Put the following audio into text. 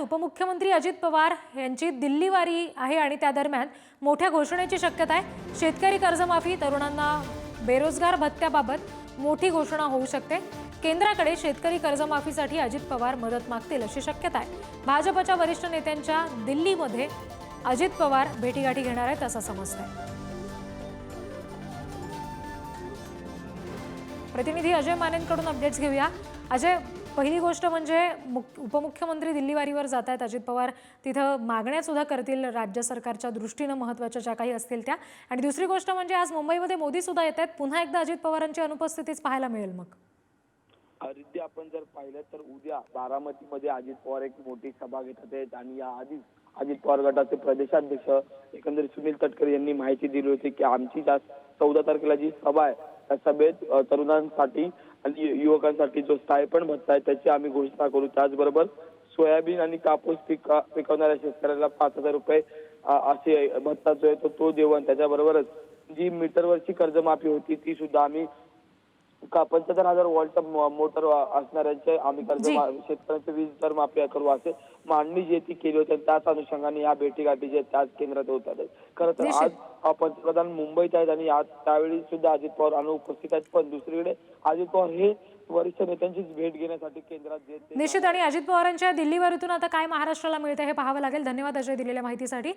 उपमुख्यमंत्री अजित पवार यांची दिल्ली वारी आहे आणि त्या दरम्यान मोठ्या घोषणेची शक्यता आहे. शेतकरी कर्जमाफी तरुणांना बेरोजगार भत्त्याबाबत मोठी घोषणा होऊ शकते. केंद्राकडे शेतकरी कर्जमाफीसाठी अजित पवार मदत मागतील अशी शक्यता आहे. भाजपच्या वरिष्ठ नेत्यांच्या दिल्लीमध्ये अजित पवार भेटीगाठी घेणार आहेत असं समजतंय. प्रतिनिधी अजय मानेंकडून अपडेट्स घेऊया. अजय पहिली गोष्ट म्हणजे मुख- उपमुख्यमंत्री दिल्लीवारीवर जात आहेत अजित पवार. तिथं मागण्यासुद्धा करतील राज्य सरकारच्या दृष्टीनं महत्त्वाच्या ज्या काही असतील त्या. आणि दुसरी गोष्ट म्हणजे आज मुंबईमध्ये मोदीसुद्धा येत आहेत पुन्हा एकदा अजित पवारांची अनुपस्थितीच पाहायला मिळेल मग. रिद्धी आपण जर पाहिलं तर उद्या बारामतीमध्ये अजित पवार एक मोठी सभा घेतात आहेत. आणि या आधीच अजित पवार गटाचे प्रदेशाध्यक्ष एकंदरीत सुनील तटकरे यांनी माहिती दिली होती की आमची ज्या चौदा तारखेला जी सभा आहे या सभेत तरुणांसाठी आणि युवकांसाठी जो स्टायपंड भत्ता आहे त्याची आम्ही घोषणा करू. त्याचबरोबर सोयाबीन आणि कापूस पिका पिकवणाऱ्या शेतकऱ्याला पाच हजार रुपये असे भत्ता जो आहे तो तो देऊ. आणि त्याच्याबरोबरच जी मीटरवरची कर्जमाफी होती ती सुद्धा आम्ही का पंच्याहत्तर हजार वॉल्टचा मो- मोटर असणाऱ्यांचे आम्ही कर्ज जी. मा- शेतकऱ्यांचे वीज दर माफी करू असे मांडणी जी ती केली होती आणि त्याच अनुषंगाने या भेटीगाठी जी आहेत त्याच केंद्रात होत आहेत. खरं तर निश्चित. आज अ, पंतप्रधान मुंबईत आहेत आणि आज त्यावेळी सुद्धा अजित पवार अनुपस्थित आहेत. पण दुसरीकडे अजित पवार हे वरिष्ठ नेत्यांचीच भेट घेण्यासाठी केंद्रात जे ते- निश्चित. आणि अजित पवारांच्या दिल्ली वारीतून आता काय महाराष्ट्राला मिळतं हे पाहावं लागेल. धन्यवाद अजय दिलेल्या माहितीसाठी.